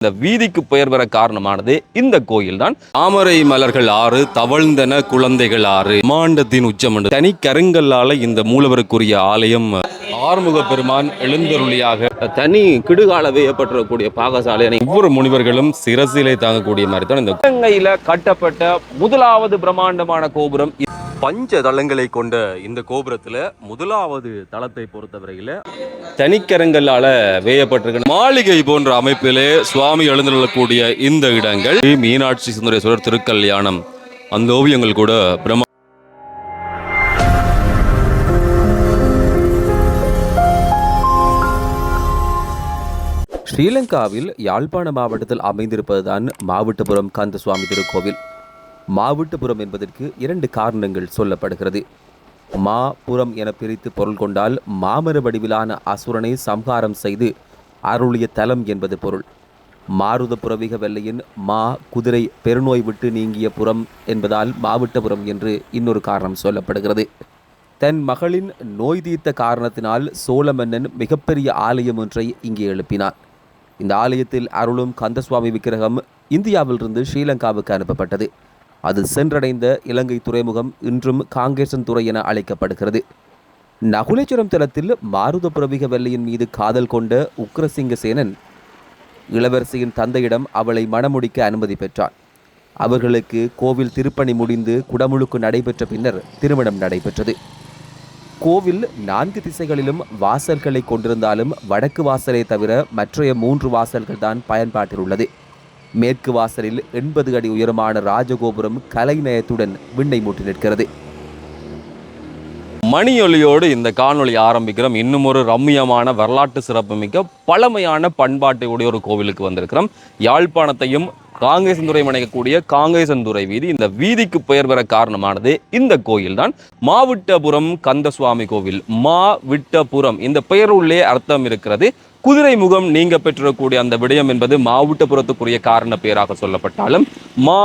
இந்த வீதிக்கு பெயர் பெற காரணமானது இந்த கோயில் தான் தாமரை மலர்கள் ஆறு தவழ்ந்தன குழந்தைகள் ஆறு மாண்டத்தின் உச்சம் தனி கருங்கல்லால இந்த மூலவருக்குரிய ஆலயம் ஆறுமுக பெருமான் எழுந்தருளியாக. தனி கிடுகால வேயப்பட்டிருக்கக்கூடிய பாகசாலை ஒவ்வொரு முனிவர்களும் சிரசிலே தாங்கக்கூடிய மாதிரி தான் இந்த இலங்கையில கட்டப்பட்ட முதலாவது பிரம்மாண்டமான கோபுரம் பஞ்ச தளங்களை கொண்ட இந்த கோபுரத்துல முதலாவது தளத்தை பொறுத்தவரையில தனிக்கரங்களால வேயப்பட்டிருக்க மாளிகை போன்ற அமைப்பிலே சுவாமி எழுந்துள்ளக்கூடிய இந்த இடங்கள். மீனாட்சி சுந்தரேஸ்வரர் திருக்கல்யாணம். அந்த ஓவியங்கள் கூட பிரம்ம ஸ்ரீலங்காவில் யாழ்ப்பாண மாவட்டத்தில் அமைந்திருப்பதுதான் மாவட்டபுரம் கந்தசுவாமி திருக்கோவில். மாவட்டபுரம் என்பதற்கு இரண்டு காரணங்கள் சொல்லப்படுகிறது. மா புறம் என பிரித்து பொருள் கொண்டால் மாமர வடிவிலான அசுரனை சம்ஹாரம் செய்து அருளிய தலம் என்பது பொருள். மாருத புறவிக வெள்ளையின் மா குதிரை பெருநோய் விட்டு நீங்கிய புறம் என்பதால் மாவட்டபுரம் என்று இன்னொரு காரணம் சொல்லப்படுகிறது. தன் மகளின் நோய் தீர்த்த காரணத்தினால் சோழ மன்னன் மிகப்பெரிய ஆலயம் ஒன்றை இங்கே எழுப்பினார் இந்த ஆலயத்தில் அருளும் கந்தசுவாமி விக்கிரகம் இந்தியாவிலிருந்து ஸ்ரீலங்காவுக்கு அனுப்பப்பட்டது. அது சென்றடைந்த இலங்கை துறைமுகம் இன்றும் காங்கேசன் துறை என அழைக்கப்படுகிறது. நகுலேச்சுரம் தளத்தில் மாருத புரவிக வெள்ளையின் மீது காதல் கொண்ட உக்ரசிங்க சேனன் இளவரசியின் தந்தையிடம் அவளை மணமுடிக்க அனுமதி பெற்றார் அவர்களுக்கு கோவில் திருப்பணி முடிந்து குடமுழுக்கு நடைபெற்ற பின்னர் திருமணம் நடைபெற்றது. கோவில் நான்கு திசைகளிலும் வாசல்களை கொண்டிருந்தாலும் வடக்கு வாசலை தவிர மற்றைய மூன்று வாசல்கள் தான் பயன்பாட்டில் உள்ளது. மேற்கு வாசலில் எண்பது அடி உயரமான ராஜகோபுரம் கலைநயத்துடன் விண்ணை மூட்டி நிற்கிறது. மணியொலியோடு இந்த காணொளி ஆரம்பிக்கிறோம். இன்னும் ஒரு ரம்மியமான வரலாற்று சிறப்புமிக்க பழமையான பண்பாட்டை உடைய ஒரு கோவிலுக்கு வந்திருக்கிறோம். யாழ்ப்பாணத்தையும் காங்கேசந்துறை மணிக்கக்கூடிய காங்கேசந்துறை வீதி இந்த வீதிக்கு பெயர் பெற காரணமானது இந்த கோயில் தான் மாவிட்டபுரம் கந்தசுவாமி கோவில். மாவிட்டபுரம். இந்த பெயர் உள்ளே அர்த்தம் இருக்கிறது. குதிரை முகம் நீங்க பெற்றக்கூடிய அந்த விடயம் என்பது மாவட்டபுரத்துக்குரிய காரண பெயராக சொல்லப்பட்டாலும் மா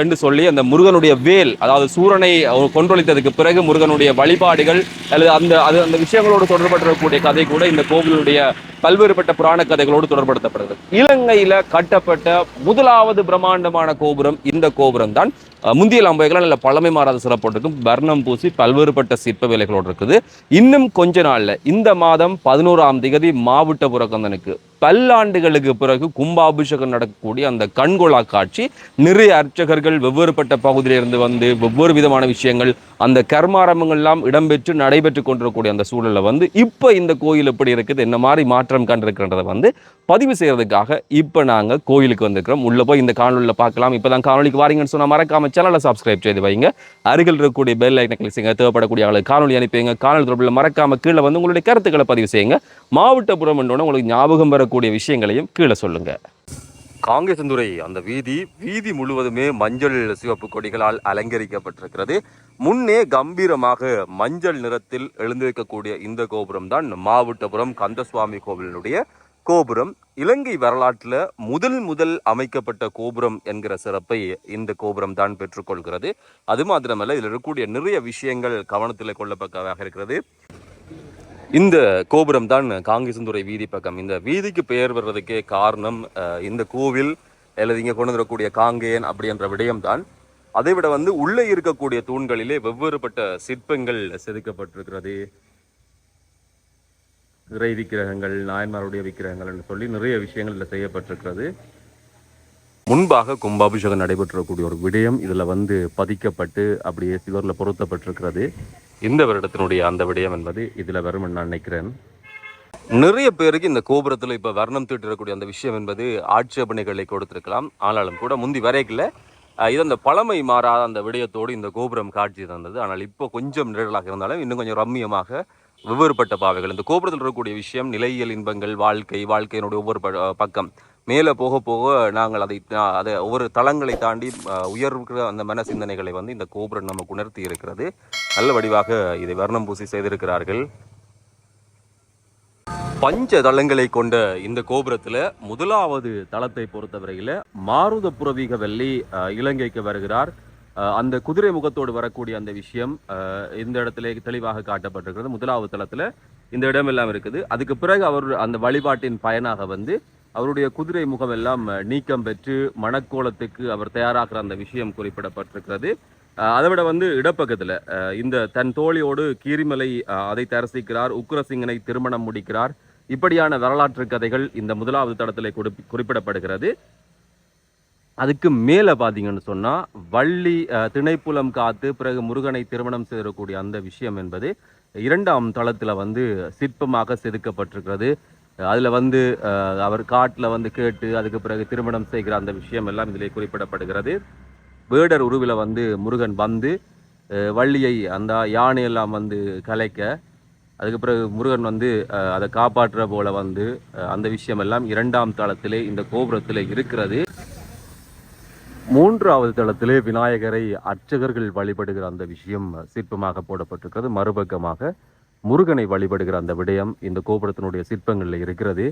என்று சொல்லி அந்த முருகனுடைய வேல் அதாவது சூரனை கொன்றொழித்ததுக்கு பிறகு முருகனுடைய வழிபாடுகள் அல்லது அந்த அது அந்த விஷயங்களோடு தொடர்பட்டிருக்கக்கூடிய கதை கூட இந்த கோவிலுடைய பல்வேறுபட்ட புராண கதைகளோடு தொடர்படுத்தப்படுகிறது இலங்கையில கட்டப்பட்ட முதலாவது பிரம்மாண்டமான கோபுரம் இந்த கோபுரம் தான் முந்திய லம்பைகள் நல்ல பழமை மாறாத சிறப்போட்டிருக்கும். வர்ணம் பூசி பல்வேறுபட்ட சிற்ப வேலைகளோடு இருக்குது. இன்னும் கொஞ்ச நாள்ல இந்த மாதம் பதினோராம் திகதி மாவட்ட புறக்கந்தனுக்கு பல்லாண்டுகளுக்கு பிறகு கும்பாபிஷேகம் நடக்கக்கூடிய அந்த கண்கொள்ளா காட்சி நிறைய அர்ச்சகர்கள் வெவ்வேறுபட்ட பகுதியிலிருந்து வந்து வெவ்வேறு விதமான விஷயங்கள் அந்த கர்மாரம்பங்கள் எல்லாம் இடம்பெற்று நடைபெற்று கொண்டிருக்கக்கூடிய அந்த சூழலில் வந்து இப்போ இந்த கோயில் எப்படி இருக்குது என்ன மாதிரி மாற்றம் கண்டிருக்கின்றதை வந்து பதிவு செய்யறதுக்காக இப்போ நாங்க கோயிலுக்கு வந்திருக்கிறோம். உள்ள போய் இந்த காணொலியில் பார்க்கலாம். இப்போ தான் காணொலிக்கு வாரீங்கன்னு மறக்காமல் மறக்காம சேனலை சப்ஸ்கிரைப் செய்து வைங்க. அருகில் இருக்கக்கூடிய பெல் ஐக்கனை கிளிக் செய்யுங்க. தேவைப்படக்கூடிய ஆளுக்கு காணொலி அனுப்பிங்க காணொலி தொடர்பில் மறக்காம கீழே வந்து உங்களுடைய கருத்துக்களை பதிவு செய்யுங்க. மாவட்டபுரம் என்றோட உங்களுக்கு ஞாபகம் வரக்கூடிய விஷயங்களையும் கீழே சொல்லுங்க. காங்கேசந்துறை அந்த வீதி வீதி முழுவதுமே மஞ்சள் சிவப்பு கொடிகளால் அலங்கரிக்கப்பட்டிருக்கிறது. முன்னே கம்பீரமாக மஞ்சள் நிறத்தில் எழுந்திருக்கக்கூடிய இந்த கோபுரம் தான் மாவட்டபுரம் கந்தசுவாமி கோவிலினுடைய கோபுரம் இலங்கை வரலாற்றில் முதல் முதல் அமைக்கப்பட்ட கோபுரம் என்கிற சிறப்பை இந்த கோபுரம் தான் பெற்றுக்கொள்கிறது. அது மாத்திரமல்ல இதில் இருக்கக்கூடிய நிறைய விஷயங்கள் கவனத்தில் கொள்ளப்பட்டதாக இருக்கிறது. இந்த கோபுரம் தான் காங்கேசந்துறை வீதி பக்கம். இந்த வீதிக்கு பெயர் வர்றதுக்கே காரணம் இந்த கோவில் அல்லது இங்கே கொண்டு வரக்கூடிய காங்கேயன் அப்படின்ற விடயம்தான். அதை விட வந்து உள்ளே இருக்கக்கூடிய தூண்களிலே வெவ்வேறுபட்ட சிற்பங்கள் செதுக்கப்பட்டிருக்கிறது. இறை விக்கிரகங்கள் நாயன்மாருடைய விக்கிரகங்கள் என்று சொல்லி நிறைய விஷயங்கள் இதில் செய்யப்பட்டிருக்கிறது. முன்பாக கும்பாபிஷேகம் நடைபெற்றக்கூடிய ஒரு விடயம் இதில் வந்து பதிக்கப்பட்டு அப்படியே சிவரில் பொருத்தப்பட்டிருக்கிறது. இந்த வருடத்தினுடைய அந்த விடயம் என்பது இதில் வரும் நான் நினைக்கிறேன். நிறைய பேருக்கு இந்த கோபுரத்தில் இப்போ வர்ணம் தீட்டிருக்கக்கூடிய அந்த விஷயம் என்பது ஆட்சேபனைகளை கொடுத்திருக்கலாம். ஆனாலும் கூட முந்தி வரைக்கில் இது அந்த பழமை மாறாத அந்த விடயத்தோடு இந்த கோபுரம் காட்சி தந்தது. ஆனால் இப்போ கொஞ்சம் நிழலாக இருந்தாலும் இன்னும் கொஞ்சம் ரம்மியமாக வெவ்வேறுபட்ட பாவைகள். இந்த கோபுரத்தில் இருக்கக்கூடிய விஷயம் நிலையியல் இன்பங்கள் வாழ்க்கை வாழ்க்கையினுடைய ஒவ்வொரு பக்கம். மேலே போக போக நாங்கள் அதை அதை ஒவ்வொரு தளங்களை தாண்டி அஹ், அந்த மன சிந்தனைகளை வந்து இந்த கோபுரம் நமக்கு உணர்த்தி இருக்கிறது. நல்ல வடிவாக இதை வர்ணம் பூசி செய்திருக்கிறார்கள். பஞ்ச தளங்களை கொண்ட இந்த கோபுரத்துல முதலாவது தளத்தை பொறுத்தவரையில மாருத புரவீக வெள்ளி அஹ், இலங்கைக்கு வருகிறார். அந்த குதிரை முகத்தோடு வரக்கூடிய அந்த விஷயம் அஹ், இந்த இடத்துல தெளிவாக காட்டப்பட்டிருக்கிறது. முதலாவது தளத்தில் இந்த இடம் எல்லாம் இருக்குது. அதுக்கு பிறகு அவர் அந்த வழிபாட்டின் பயனாக வந்து அவருடைய குதிரை முகம் எல்லாம் நீக்கம் பெற்று மணக்கோலத்துக்கு அவர் தயாராகிற அந்த விஷயம் குறிப்பிடப்பட்டிருக்கிறது. அதை விட வந்து இடப்பக்கத்தில் இந்த தன் தோழியோடு கீரிமலை அதை தரிசிக்கிறார் உக்ரசிங்கனை திருமணம் முடிக்கிறார். இப்படியான வரலாற்று கதைகள் இந்த முதலாவது தடத்தில் குறிப்பிடப்படுகிறது. அதுக்கு மேலே பார்த்தீங்கன்னு சொன்னால் வள்ளி திணைப்புலம் காத்து பிறகு முருகனை திருமணம் செய்யக்கூடிய அந்த விஷயம் என்பது இரண்டாம் தளத்தில் வந்து சிற்பமாக செதுக்கப்பட்டிருக்கிறது. அதில் வந்து அவர் காட்டில் வந்து கேட்டு அதுக்கு பிறகு திருமணம் செய்கிற அந்த விஷயம் எல்லாம் இதிலே குறிப்பிடப்படுகிறது. வேடர் உருவில் வந்து முருகன் வந்து வள்ளியை அந்த யானையெல்லாம் வந்து கலைக்க அதுக்கு பிறகு முருகன் வந்து அதை காப்பாற்றுற போல வந்து அந்த விஷயம் எல்லாம் இரண்டாம் தளத்திலே இந்த கோபுரத்தில் இருக்கிறது. மூன்றாவது தளத்திலே விநாயகரை அர்ச்சகர்கள் வழிபடுகிற அந்த விஷயம் சிற்பமாக போடப்பட்டிருக்கிறது. மறுபக்கமாக முருகனை வழிபடுகிற அந்த விடயம் இந்த கோபுரத்தினுடைய சிற்பங்களில் இருக்கிறது.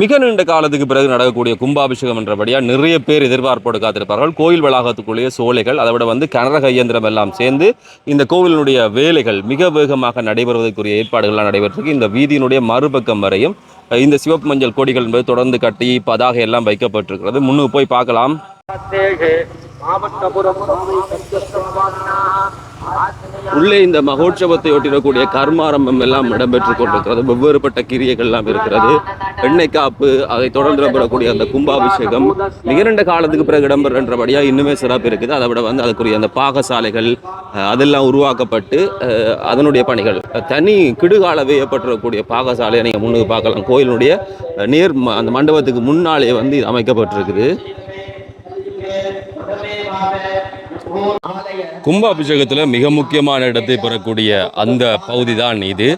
மிக நீண்ட காலத்துக்கு பிறகு நடக்கக்கூடிய கும்பாபிஷேகம் என்றபடியா நிறைய பேர் எதிர்பார்ப்போடு காத்திருப்பார்கள். கோயில் வளாகத்துக்குள்ளேயே சோலைகள் அதை விட வந்து கனரக இயந்திரம் எல்லாம் சேர்ந்து இந்த கோவிலினுடைய வேலைகள் மிக வேகமாக நடைபெறுவதற்குரிய ஏற்பாடுகள்லாம் நடைபெற்றிருக்கு. இந்த வீதியினுடைய மறுபக்கம் வரையும் இந்த சிவப்பு மஞ்சள் கொடிகள் என்பது தொடர்ந்து கட்டி பதாகை எல்லாம் வைக்கப்பட்டிருக்கிறது. முன்னுக்கு போய் பார்க்கலாம். உள்ளே இந்த மகோற்சவத்தை ஒட்டிடக்கூடிய கர்மாரம்பம் எல்லாம் இடம்பெற்றுக் கொண்டிருக்கிறது. வெவ்வேறுபட்ட கிரியைகள் எல்லாம் இருக்கிறது. எண்ணெய் காப்பு அதை தொடர்ந்து இடம்பெறக்கூடிய அந்த கும்பாபிஷேகம். இரண்டு காலத்துக்கு பிறகு இடம்பெறன்றபடியா இன்னுமே சிறப்பு இருக்குது. அதை விட வந்து அதுக்குரிய அந்த பாகசாலைகள் அதெல்லாம் உருவாக்கப்பட்டு அதனுடைய பணிகள். தனி கிடுகால வேயப்பட்டிருக்கக்கூடிய பாகசாலையை நீங்கள் முன்னுக்கு பார்க்கலாம். கோயிலுடைய நேர் ம- அந்த மண்டபத்துக்கு முன்னாலே வந்து இது அமைக்கப்பட்டிருக்குது. கும்பாபிஷேகத்தில் மிக முக்கியமான இடத்தை பெறக்கூடிய அந்த பகுதி தான் இது.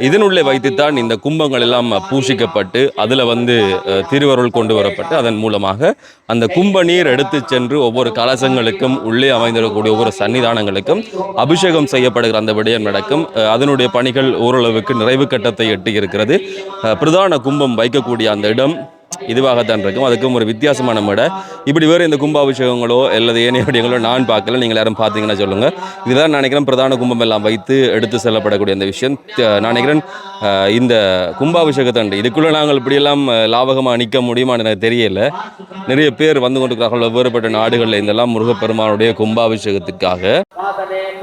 இதனுள்ளே வைத்துத்தான் இந்த கும்பங்கள் எல்லாம் பூஷிக்கப்பட்டு அதில் வந்து அஹ், திருவருள் கொண்டு வரப்பட்டு அதன் மூலமாக அந்த கும்ப நீர் எடுத்து சென்று ஒவ்வொரு கலசங்களுக்கும் உள்ளே அமைந்திருக்கக்கூடிய ஒவ்வொரு சன்னிதானங்களுக்கும் அபிஷேகம் செய்யப்படுகிற அந்த விடயம் நடக்கும். அஹ், அதனுடைய பணிகள் ஓரளவுக்கு நிறைவு கட்டத்தை எட்டி இருக்கிறது அஹ், பிரதான கும்பம் வைக்கக்கூடிய அந்த இடம் இதுவாகத்தான் இருக்கும். அதுக்கும் ஒரு வித்தியாசமான மேடை. இப்படி வேறு இந்த கும்பாபிஷேகங்களோ அல்லது ஏனைய விடயங்களோ நான் பார்க்கல. நீங்கள் யாரும் பார்த்தீங்கன்னா சொல்லுங்கள் இதுதான் நான் நினைக்கிறேன் பிரதான கும்பம் எல்லாம் வைத்து எடுத்து செல்லப்படக்கூடிய அந்த விஷயம். நான் நினைக்கிறேன் இந்த கும்பாபிஷேகத்தண்டு இதுக்குள்ளே நாங்கள் இப்படியெல்லாம் லாபகமாக நிற்க முடியுமான்னு எனக்கு தெரியல. நிறைய பேர் வந்து கொண்டிருக்கிறார்கள். வெவ்வேறுபட்ட நாடுகளில் இருந்தெல்லாம் முருகப்பெருமானுடைய கும்பாபிஷேகத்துக்காக.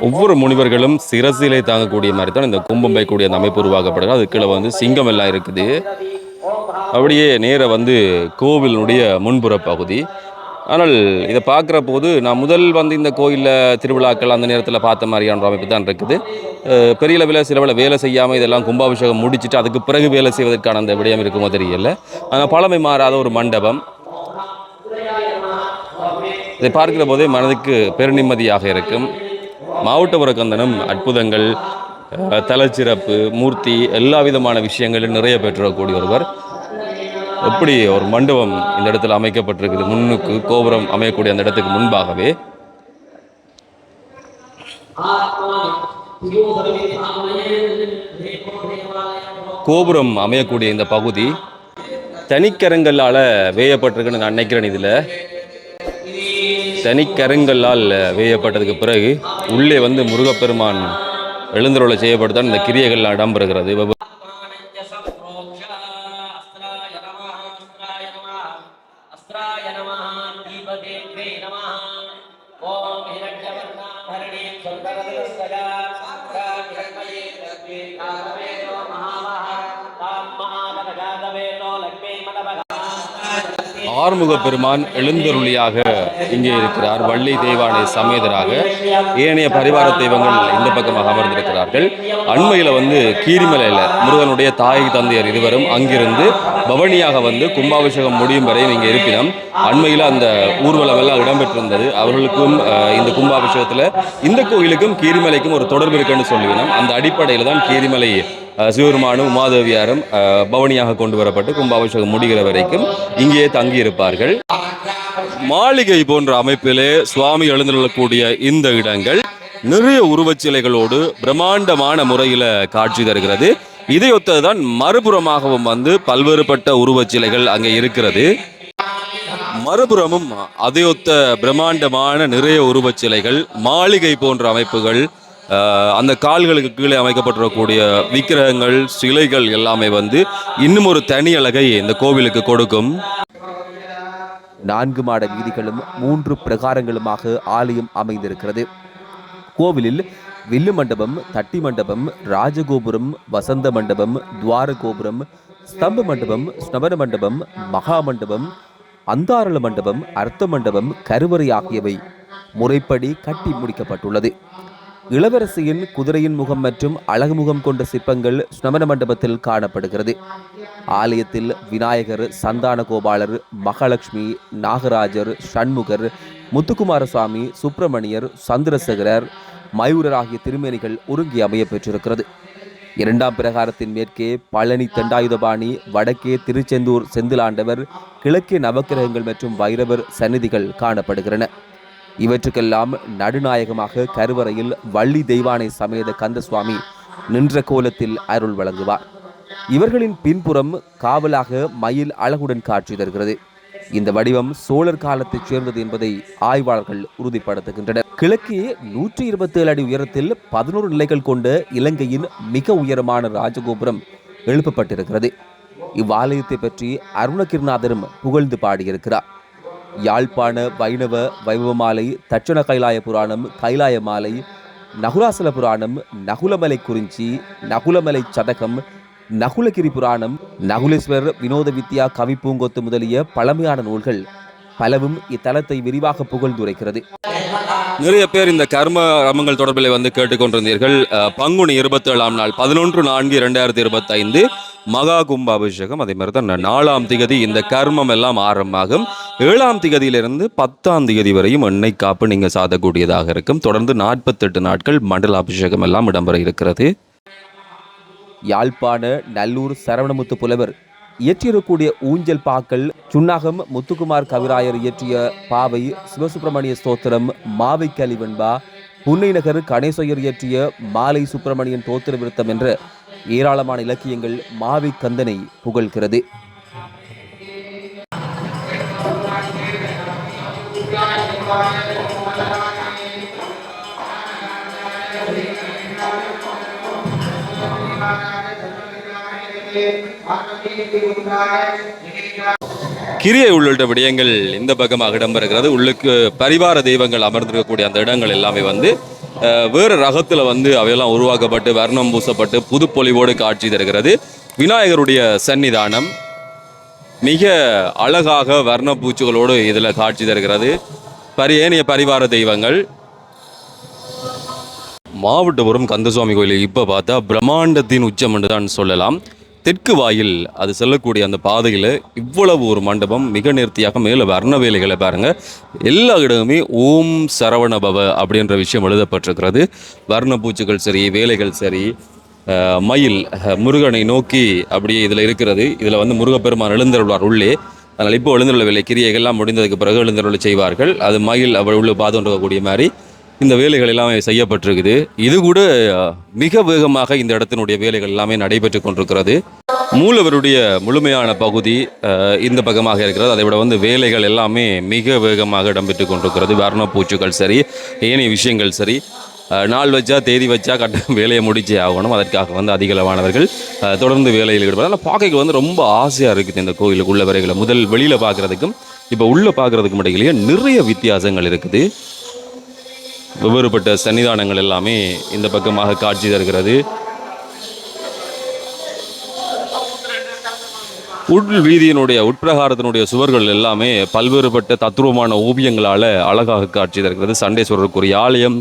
ஒவ்வொரு முனிவர்களும் சிரசிலை தாங்கக்கூடிய மாதிரி தான் இந்த கும்பம் வைக்கக்கூடிய அந்த அமைப்பு உருவாக்கப்படுகிறது. அது கீழே வந்து சிங்கம் எல்லாம் இருக்குது. அப்படியே நேர வந்து கோவிலினுடைய முன்புற பகுதி ஆனால் இதை பார்க்குற போது நான் முதல் வந்து இந்த கோயிலில் திருவிழாக்கள் அந்த நேரத்தில் பார்த்த மாதிரியான அமைப்பு தான் இருக்குது. பெரிய அளவில் சிலவில் வேலை செய்யாமல் இதெல்லாம் கும்பாபிஷேகம் முடிச்சிட்டு அதுக்கு பிறகு வேலை செய்வதற்கான அந்த விடயம் இருக்குமோ தெரியல. ஆனால் பழமை மாறாத ஒரு மண்டபம். இதை பார்க்கிற போதே மனதுக்கு பெருநிம்மதியாக இருக்கும். மாவட்ட உரக்கந்தனம் அற்புதங்கள் தலைச்சிறப்பு மூர்த்தி எல்லா விதமான விஷயங்களும் நிறைய பெற்றக்கூடிய ஒருவர். எப்படி ஒரு மண்டபம் இந்த இடத்துல அமைக்கப்பட்டிருக்குது? முன்னுக்கு கோபுரம் அமையக்கூடிய அந்த இடத்துக்கு முன்பாகவே. கோபுரம் அமையக்கூடிய இந்த பகுதி தனிக்கரங்களால் வேயப்பட்டிருக்குன்னு நான் நினைக்கிறேன் இதில். தனிக்கரங்களால் வேயப்பட்டதுக்கு பிறகு உள்ளே வந்து முருகப்பெருமான் எழுந்தருளை செய்யப்படுத்தான் இந்த கிரியைகள்லாம் இடம்பெறுகிறது. வெவ்வேறு ஆறுமுக பெருமான் எழுந்தருளியாக இங்கே இருக்கிறார். வள்ளி தெய்வானை சமேதராக ஏனைய பரிவார தெய்வங்கள் இந்த பக்கமாக அமர்ந்திருக்கிறார்கள். அண்மையில் வந்து கீரிமலையில் முருகனுடைய தாய் தந்தையர் இருவரும் அங்கிருந்து பவனியாக வந்து கும்பாபிஷேகம் முடியும் வரையும் இங்கே இருப்பினும். அண்மையில் அந்த ஊர்வலம் எல்லாம் இடம்பெற்றிருந்தது. அவர்களுக்கும் இந்த கும்பாபிஷேகத்தில் இந்த கோயிலுக்கும் கீரிமலைக்கும் ஒரு தொடர்பு இருக்குன்னு சொல்லுவினோம் அந்த அடிப்படையில் தான் கீரிமலை சிவருமானும் சிவபெருமானும் உமாதேவியாரும் பவனியாக கொண்டு வரப்பட்டு கும்பாபிஷேகம் முடிகிற வரைக்கும் இங்கே தங்கியிருப்பார்கள். மாளிகை போன்ற அமைப்பிலே சுவாமி எழுந்துள்ளக்கூடிய இந்த இடங்கள் நிறைய உருவச்சிலைகளோடு பிரம்மாண்டமான முறையில் காட்சி தருகிறது. இதையொத்ததுதான் மறுபுறமாகவும் வந்து பல்வேறுபட்ட உருவச்சிலைகள் அங்கே இருக்கிறது. மறுபுறமும் அதையொத்த பிரம்மாண்டமான நிறைய உருவச்சிலைகள் மாளிகை போன்ற அமைப்புகள் அந்த கால்களுக்கு கீழே அமைக்கப்பட்டிருக்கக்கூடிய விக்கிரகங்கள் சிலைகள் எல்லாமே வந்து இன்னும் ஒரு தனி அழகை இந்த கோவிலுக்கு கொடுக்கும். நான்கு மாட வீதிகளும் மூன்று பிரகாரங்களுமாக ஆலயம் அமைந்திருக்கிறது. கோவிலில் வில்லு மண்டபம் தட்டி மண்டபம் ராஜகோபுரம் வசந்த மண்டபம் துவார கோபுரம் ஸ்தம்ப மண்டபம் ஸ்னபன மண்டபம் மகா மண்டபம் அந்தாரள மண்டபம் அர்த்த மண்டபம் கருவறை ஆகியவை முறைப்படி கட்டி முடிக்கப்பட்டுள்ளது. இளவரசியின் குதிரையின் முகம் மற்றும் அழகு முகம் கொண்ட சிற்பங்கள் ஸ்னமன மண்டபத்தில் காணப்படுகிறது. ஆலயத்தில் விநாயகர் சந்தான கோபாலர் மகாலட்சுமி நாகராஜர் சண்முகர் முத்துக்குமாரசுவாமி சுப்பிரமணியர் சந்திரசேகரர் மயூரர் ஆகிய திருமேனிகள் ஒருங்கி அமைய பெற்றிருக்கிறது. இரண்டாம் பிரகாரத்தின் மேற்கே பழனி தண்டாயுதபாணி வடக்கே திருச்செந்தூர் செந்திலாண்டவர் கிழக்கே நவக்கிரகங்கள் மற்றும் வைரவர் சந்நிதிகள் காணப்படுகின்றன. இவற்றுக்கெல்லாம் நடுநாயகமாக கருவறையில் வள்ளி தெய்வானை சமேத கந்தசுவாமி நின்ற கோலத்தில் அருள் வழங்குவார். இவர்களின் பின்புறம் காவலாக மயில் அழகுடன் காட்சி தருகிறது. இந்த வடிவம் சோழர் காலத்தைச் சேர்ந்தது என்பதை ஆய்வாளர்கள் உறுதிப்படுத்துகின்றனர். கிழக்கே நூற்றி இருபத்தி ஏழு அடி உயரத்தில் பதினோரு நிலைகள் கொண்ட இலங்கையின் மிக உயரமான ராஜகோபுரம் எழுப்பப்பட்டிருக்கிறது. இவ்வாலயத்தை பற்றி அருணகிரிநாதரும் புகழ்ந்து பாடியிருக்கிறார். யாழ்ப்பாண வைணவ வைபவமாலை தட்சண கைலாய புராணம் கைலாய மாலை நகுலாசல புராணம் நகுலமலை குறிஞ்சி நகுலமலை சதகம் நகுலகிரி புராணம் நகுலேஸ்வரர் வினோத வித்யா கவி பூங்கொத்து முதலிய பழமையான நூல்கள் பலவும் இத்தலத்தை விரிவாக புகழ்ந்துரைக்கிறது. நிறைய பேர் இந்த கர்ம ரமங்கள் தொடர்பில் வந்து கேட்டுக்கொண்டிருந்தீர்கள். பங்குனி பங்குனி இருபத்தேழாம் நாள் பதினொன்று நான்கு இரண்டாயிரத்தி இருபத்தைந்து மகா கும்பாபிஷேகம். அதே மாதிரி தான் நாலாம் திகதி இந்த கர்மம் எல்லாம் ஆரம்பமாகும். ஏழாம் திகதியிலிருந்து பத்தாம் திகதி வரையும் எண்ணெய் காப்பு நீங்கள் சாதக்கூடியதாக இருக்கும். தொடர்ந்து நாற்பத்தெட்டு நாட்கள் மண்டல அபிஷேகம் எல்லாம் இடம்பெற இருக்கிறது. யாழ்ப்பாண நல்லூர் சரவணமுத்து புலவர் இயற்றியிருக்கூடிய ஊஞ்சல் பாக்கள் சுன்னாகம் முத்துக்குமார் கவிராயர் இயற்றிய பாவை சிவசுப்பிரமணிய ஸ்தோத்திரம் மாவை கலிவெண்பா புன்னை நகர் கணேசையர் இயற்றிய மாலை சுப்பிரமணியன் தோத்திர விருத்தம் என்ற ஏராளமான இலக்கியங்கள் மாவை கந்தனை புகழ்கிறது. கிரியை உள்ளிட்ட விடயங்கள் இந்த பக்கமாக இடம்பெறுகிறது. உள்ளுக்கு பரிவார தெய்வங்கள் அமர்ந்திருக்கக்கூடிய அந்த இடங்கள் எல்லாமே வந்து வேறு ரகத்தில் வந்து அவையெல்லாம் உருவாக்கப்பட்டு வர்ணம் பூசப்பட்டு புதுப்பொலிவோடு காட்சி தருகிறது. விநாயகருடைய சன்னிதானம் மிக அழகாக வர்ண பூச்சிகளோடு இதில் காட்சி தருகிறது. பரி ஏனைய பரிவார தெய்வங்கள். மாவட்டபுரம் கந்தசுவாமி கோயில் இப்போ பார்த்தா பிரம்மாண்டத்தின் உச்சம் என்று தான் சொல்லலாம். தெற்கு வாயில் அது செல்லக்கூடிய அந்த பாதையில் இவ்வளவு ஒரு மண்டபம் மிக நேர்த்தியாக மேலே வர்ண வேலைகளை பாருங்கள் எல்லா இடமுமே ஓம் சரவண பவ அப்படின்ற விஷயம் எழுதப்பட்டிருக்கிறது. வர்ண பூச்சிகள் சரி வேலைகள் சரி மயில் முருகனை நோக்கி அப்படியே இதில் இருக்கிறது. இதில் வந்து முருகப்பெருமான் எழுந்தருள்வார் உள்ளே. அதனால் இப்போ எழுந்தருள வேலை கிரியைகள்லாம் முடிந்ததுக்கு பிறகு எழுந்தருள் செய்வார்கள். அது மயில் அவள் உள்ள பாதம் இருக்கக்கூடிய மாதிரி. இந்த வேலைகள் எல்லாமே செய்யப்பட்டிருக்குது. இது கூட மிக வேகமாக இந்த இடத்தினுடைய வேலைகள் எல்லாமே நடைபெற்று கொண்டிருக்கிறது. மூலவருடைய முழுமையான பகுதி இந்த பக்கமாக இருக்கிறது. அதை விட வந்து வேலைகள் எல்லாமே மிக வேகமாக இடம்பெற்று கொண்டிருக்கிறது. வர்ணப்பூச்சுகள் சரி ஏனைய விஷயங்கள் சரி. நாள் வச்சா தேதி வச்சா கட்ட வேலையை முடிச்சே ஆகணும். அதற்காக வந்து அதிகளவானவர்கள் தொடர்ந்து வேலையில் ஈடுபடுறாங்க பார்க்க வந்து ரொம்ப ஆசையாக இருக்குது இந்த கோயிலுக்கு உள்ள வரைகளை முதல் வெளியில் பார்க்குறதுக்கும் இப்போ உள்ளே பார்க்குறதுக்கும் இடையிலேயே நிறைய வித்தியாசங்கள் இருக்குது. வெவ்வேறுபட்ட சன்னிதானங்கள் எல்லாமே இந்த பக்கமாக காட்சி தருகிறது. உள் வீதியினுடைய உட்பிரகாரத்தினுடைய சுவர்கள் எல்லாமே பல்வேறுபட்ட தத்துவமான ஓவியங்களால் அழகாக காட்சி தருகிறது. சண்டேஸ்வரருக்குரிய ஆலயம்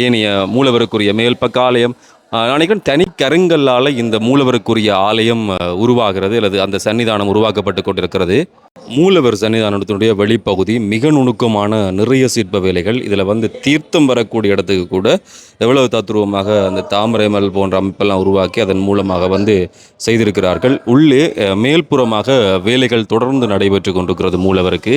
ஏனைய மூலவருக்குரிய மேல்பக்க ஆலயம் நினைக்கிறேன் தனி கருங்கல்லால் இந்த மூலவருக்குரிய ஆலயம் உருவாகிறது அல்லது அந்த சன்னிதானம் உருவாக்கப்பட்டு கொண்டிருக்கிறது. மூலவர் சன்னிதானத்தினுடைய வெளிப்பகுதி மிக நுணுக்கமான நிறைய சிற்ப வேலைகள். இதில் வந்து தீர்த்தம் வரக்கூடிய இடத்துக்கு கூட எவ்வளவு தத்துருவமாக அந்த தாமரை மல் போன்ற அமைப்பெல்லாம் உருவாக்கி அதன் மூலமாக வந்து செய்திருக்கிறார்கள். உள்ளே மேல்புறமாக வேலைகள் தொடர்ந்து நடைபெற்று கொண்டிருக்கிறது மூலவருக்கு.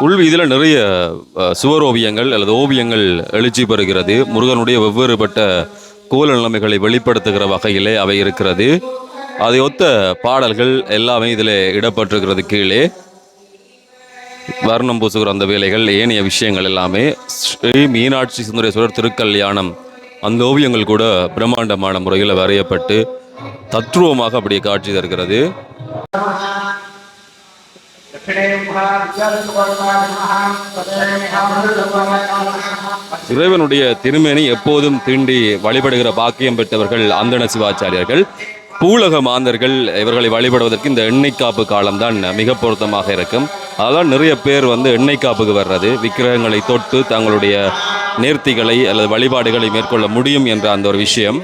உள்வீதியில் நிறைய சுவர் ஓவியங்கள் அல்லது ஓவியங்கள் எழுச்சி பெறுகிறது. முருகனுடைய வெவ்வேறுபட்ட கோல நிலைமைகளை வெளிப்படுத்துகிற வகையிலே அவை இருக்கிறது. அதை ஒத்த பாடல்கள் எல்லாமே இதில் இடப்பட்டிருக்கிறது கீழே. வர்ணம் பூசுகிற அந்த வேலைகள் ஏனைய விஷயங்கள் எல்லாமே. ஸ்ரீ மீனாட்சி சுந்தரேஸ்வரர் திருக்கல்யாணம். அந்த ஓவியங்கள் கூட பிரம்மாண்டமான முறையில் வரையப்பட்டு தத்ரூபமாக அப்படியே காட்சி தருகிறது. இறைவனுடைய திருமேனி எப்போதும் தீண்டி வழிபடுகிற பாக்கியம் பெற்றவர்கள் அந்தன சிவாச்சாரியர்கள். பூலக மாந்தர்கள் இவர்களை வழிபடுவதற்கு இந்த எண்ணெய் காப்பு காலம்தான் மிக பொருத்தமாக இருக்கும். அதெல்லாம் நிறைய பேர் வந்து எண்ணெய் காப்புக்கு வர்றது விக்கிரகங்களை தொட்டு தங்களுடைய நேர்த்திகளை அல்லது வழிபாடுகளை மேற்கொள்ள முடியும் என்ற அந்த ஒரு விஷயம்